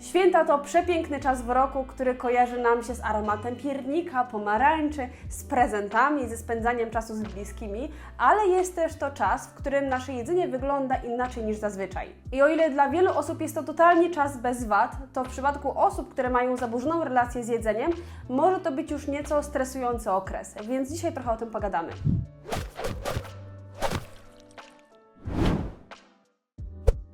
Święta to przepiękny czas w roku, który kojarzy nam się z aromatem piernika, pomarańczy, z prezentami, ze spędzaniem czasu z bliskimi, ale jest też to czas, w którym nasze jedzenie wygląda inaczej niż zazwyczaj. I o ile dla wielu osób jest to totalnie czas bez wad, to w przypadku osób, które mają zaburzoną relację z jedzeniem, może to być już nieco stresujący okres, więc dzisiaj trochę o tym pogadamy.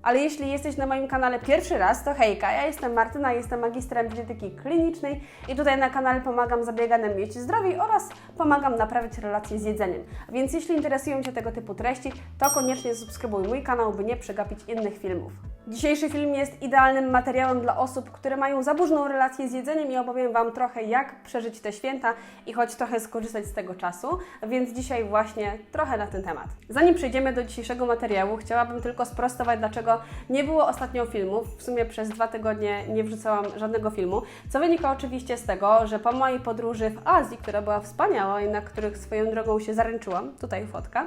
Ale jeśli jesteś na moim kanale pierwszy raz, to hejka, ja jestem Martyna, jestem magistrem dietetyki klinicznej i tutaj na kanale pomagam zabieganym mieć zdrowiej oraz pomagam naprawiać relacje z jedzeniem. Więc jeśli interesują Cię tego typu treści, to koniecznie subskrybuj mój kanał, by nie przegapić innych filmów. Dzisiejszy film jest idealnym materiałem dla osób, które mają zaburzoną relację z jedzeniem i opowiem Wam trochę, jak przeżyć te święta i choć trochę skorzystać z tego czasu, więc dzisiaj właśnie trochę na ten temat. Zanim przejdziemy do dzisiejszego materiału, chciałabym tylko sprostować, dlaczego nie było ostatnio filmów. W sumie przez dwa tygodnie nie wrzucałam żadnego filmu, co wynika oczywiście z tego, że po mojej podróży w Azji, która była wspaniała i na których swoją drogą się zaręczyłam, tutaj fotka,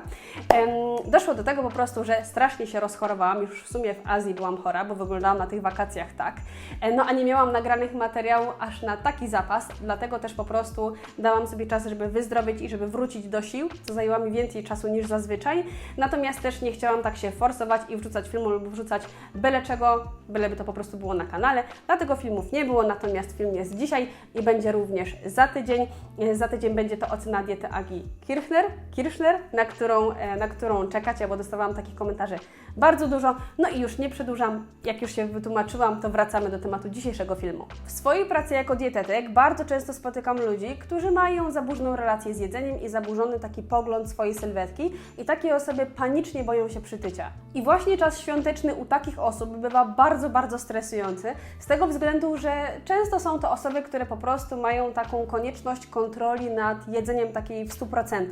doszło do tego po prostu, że strasznie się rozchorowałam. Już w sumie w Azji byłam chora, bo wyglądałam na tych wakacjach tak. E, No a nie miałam nagranych materiałów aż na taki zapas, dlatego też po prostu dałam sobie czas, żeby wyzdrowieć i żeby wrócić do sił, co zajęło mi więcej czasu niż zazwyczaj. Natomiast też nie chciałam tak się forsować i wrzucać filmu lub wrzucać byle czego, byleby to po prostu było na kanale. Dlatego filmów nie było, natomiast film jest dzisiaj i będzie również za tydzień. E, Za tydzień będzie to ocena diety Agi Kirchner, Kirchner na, którą, e, na którą czekacie, bo dostawałam takich komentarzy bardzo dużo. No i już nie przedłużam, jak już się wytłumaczyłam, to wracamy do tematu dzisiejszego filmu. W swojej pracy jako dietetyk bardzo często spotykam ludzi, którzy mają zaburzoną relację z jedzeniem i zaburzony taki pogląd swojej sylwetki i takie osoby panicznie boją się przytycia. I właśnie czas świąteczny u takich osób bywa bardzo, bardzo stresujący, z tego względu, że często są to osoby, które po prostu mają taką konieczność kontroli nad jedzeniem takiej w 100%,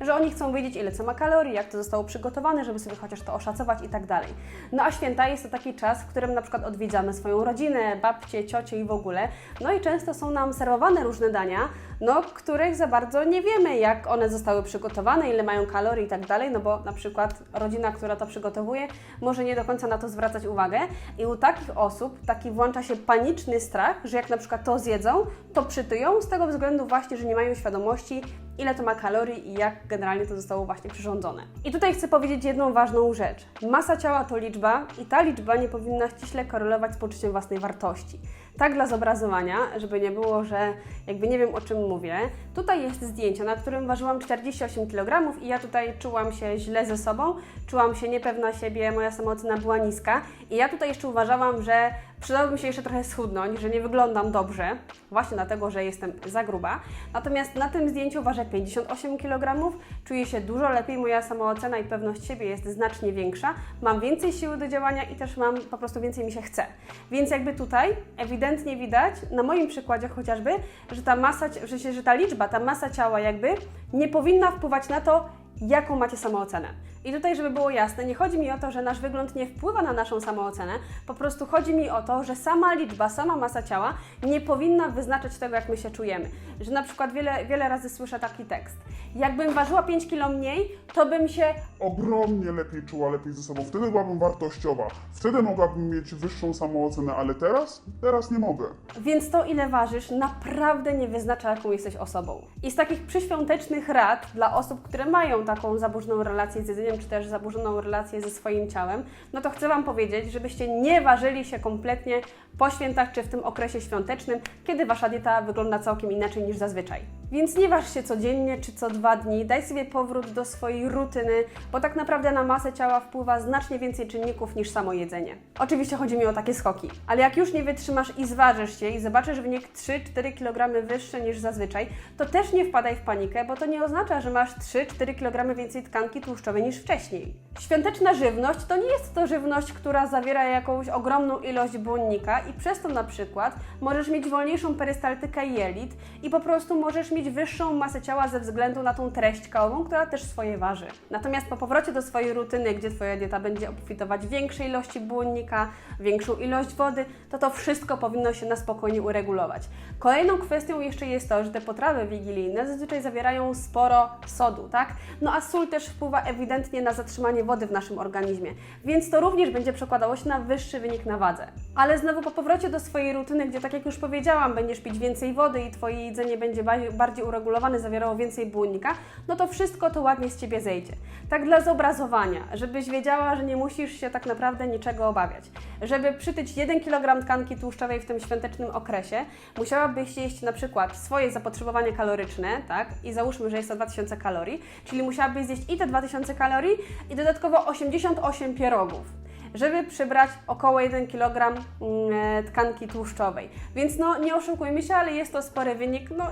że oni chcą wiedzieć, ile co ma kalorii, jak to zostało przygotowane, żeby sobie chociaż to oszacować i tak dalej. No a święta jest to taki czas, w którym na przykład odwiedzamy swoją rodzinę, babcie, ciocie i w ogóle. No i często są nam serwowane różne dania, no których za bardzo nie wiemy, jak one zostały przygotowane, ile mają kalorii i tak dalej, no bo na przykład rodzina, która to przygotowuje, może nie do końca na to zwracać uwagę i u takich osób taki włącza się paniczny strach, że jak na przykład to zjedzą, to przytyją z tego względu właśnie, że nie mają świadomości, ile to ma kalorii i jak generalnie to zostało właśnie przyrządzone. I tutaj chcę powiedzieć jedną ważną rzecz. Masa ciała to liczba i ta liczba nie powinna ściśle korelować z poczuciem własnej wartości. Tak dla zobrazowania, żeby nie było, że jakby nie wiem o czym mówię. Tutaj jest zdjęcie, na którym ważyłam 48 kg i ja tutaj czułam się źle ze sobą, czułam się niepewna siebie, moja samoocena była niska i ja tutaj jeszcze uważałam, że przydałoby mi się jeszcze trochę schudnąć, że nie wyglądam dobrze, właśnie dlatego, że jestem za gruba. Natomiast na tym zdjęciu ważę 58 kg, czuję się dużo lepiej, moja samoocena i pewność siebie jest znacznie większa, mam więcej siły do działania i też mam po prostu więcej mi się chce. Więc jakby tutaj ewidentnie widać, na moim przykładzie chociażby, że ta masa, że, ta liczba, ta masa ciała jakby nie powinna wpływać na to, jaką macie samoocenę. I tutaj, żeby było jasne, nie chodzi mi o to, że nasz wygląd nie wpływa na naszą samoocenę, po prostu chodzi mi o to, że sama liczba, sama masa ciała nie powinna wyznaczać tego, jak my się czujemy. Że na przykład wiele, wiele razy słyszę taki tekst. Jakbym ważyła 5 kilo mniej, to bym się ogromnie lepiej czuła, lepiej ze sobą. Wtedy byłabym wartościowa. Wtedy mogłabym mieć wyższą samoocenę, ale teraz? Teraz nie mogę. Więc to, ile ważysz, naprawdę nie wyznacza, jaką jesteś osobą. I z takich przyświątecznych rad dla osób, które mają taką zaburzoną relację z jedzeniem, czy też zaburzoną relację ze swoim ciałem, no to chcę Wam powiedzieć, żebyście nie ważyli się kompletnie po świętach, czy w tym okresie świątecznym, kiedy Wasza dieta wygląda całkiem inaczej niż zazwyczaj. Więc nie waż się codziennie czy co dwa dni, daj sobie powrót do swojej rutyny, bo tak naprawdę na masę ciała wpływa znacznie więcej czynników niż samo jedzenie. Oczywiście chodzi mi o takie skoki, ale jak już nie wytrzymasz i zważysz się i zobaczysz wynik 3-4 kg wyższy niż zazwyczaj, to też nie wpadaj w panikę, bo to nie oznacza, że masz 3-4 kg więcej tkanki tłuszczowej niż wcześniej. Świąteczna żywność to nie jest to żywność, która zawiera jakąś ogromną ilość błonnika i przez to na przykład możesz mieć wolniejszą perystaltykę jelit i po prostu możesz mieć wyższą masę ciała ze względu na tą treść kałową, która też swoje waży. Natomiast po powrocie do swojej rutyny, gdzie Twoja dieta będzie obfitować większej ilości błonnika, większą ilość wody, to to wszystko powinno się na spokojnie uregulować. Kolejną kwestią jeszcze jest to, że te potrawy wigilijne zazwyczaj zawierają sporo sodu, tak? No a sól też wpływa ewidentnie na zatrzymanie wody w naszym organizmie, więc to również będzie przekładało się na wyższy wynik na wadze. Ale znowu po powrocie do swojej rutyny, gdzie tak jak już powiedziałam, będziesz pić więcej wody i Twoje jedzenie będzie bardziej- uregulowane, zawierało więcej błonnika, no to wszystko to ładnie z Ciebie zejdzie. Tak dla zobrazowania, żebyś wiedziała, że nie musisz się tak naprawdę niczego obawiać. Żeby przytyć 1 kg tkanki tłuszczowej w tym świątecznym okresie, musiałabyś jeść na przykład swoje zapotrzebowanie kaloryczne, tak? I załóżmy, że jest to 2000 kalorii, czyli musiałabyś zjeść i te 2000 kalorii i dodatkowo 88 pierogów żeby przybrać około 1 kg mm, tkanki tłuszczowej. Więc no nie oszukujmy się, ale jest to spory wynik. No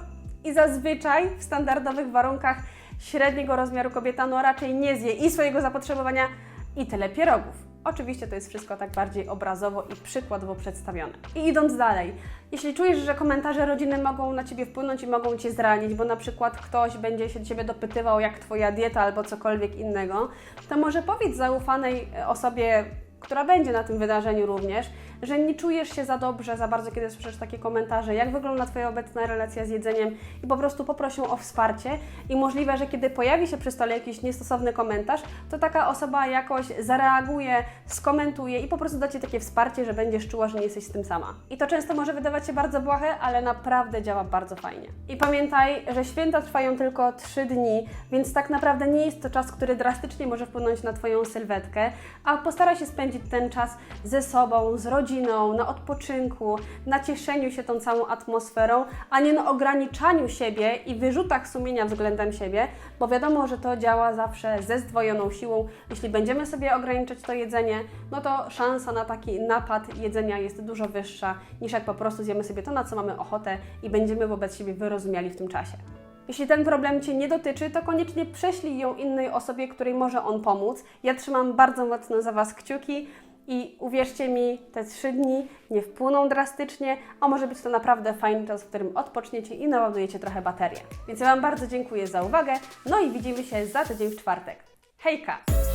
i zazwyczaj w standardowych warunkach średniego rozmiaru kobieta no raczej nie zje i swojego zapotrzebowania i tyle pierogów. Oczywiście to jest wszystko tak bardziej obrazowo i przykładowo przedstawione. I idąc dalej, jeśli czujesz, że komentarze rodziny mogą na Ciebie wpłynąć i mogą Cię zranić, bo na przykład ktoś będzie się Ciebie dopytywał, jak Twoja dieta albo cokolwiek innego, to może powiedz zaufanej osobie, która będzie na tym wydarzeniu również, że nie czujesz się za dobrze, za bardzo, kiedy słyszysz takie komentarze, jak wygląda Twoja obecna relacja z jedzeniem i po prostu poprosią o wsparcie i możliwe, że kiedy pojawi się przy stole jakiś niestosowny komentarz, to taka osoba jakoś zareaguje, skomentuje i po prostu da Ci takie wsparcie, że będziesz czuła, że nie jesteś z tym sama. I to często może wydawać się bardzo błahe, ale naprawdę działa bardzo fajnie. I pamiętaj, że święta trwają tylko 3 dni, więc tak naprawdę nie jest to czas, który drastycznie może wpłynąć na Twoją sylwetkę, a postaraj się spędzić ten czas ze sobą, z rodziną, na odpoczynku, na cieszeniu się tą całą atmosferą, a nie na ograniczaniu siebie i wyrzutach sumienia względem siebie, bo wiadomo, że to działa zawsze ze zdwojoną siłą. Jeśli będziemy sobie ograniczać to jedzenie, no to szansa na taki napad jedzenia jest dużo wyższa, niż jak po prostu zjemy sobie to, na co mamy ochotę i będziemy wobec siebie wyrozumiali w tym czasie. Jeśli ten problem Cię nie dotyczy, to koniecznie prześlij ją innej osobie, której może on pomóc. Ja trzymam bardzo mocno za Was kciuki i uwierzcie mi, te trzy dni nie wpłyną drastycznie, a może być to naprawdę fajny czas, w którym odpoczniecie i naładujecie trochę baterię. Więc ja Wam bardzo dziękuję za uwagę, no i widzimy się za tydzień w czwartek. Hejka!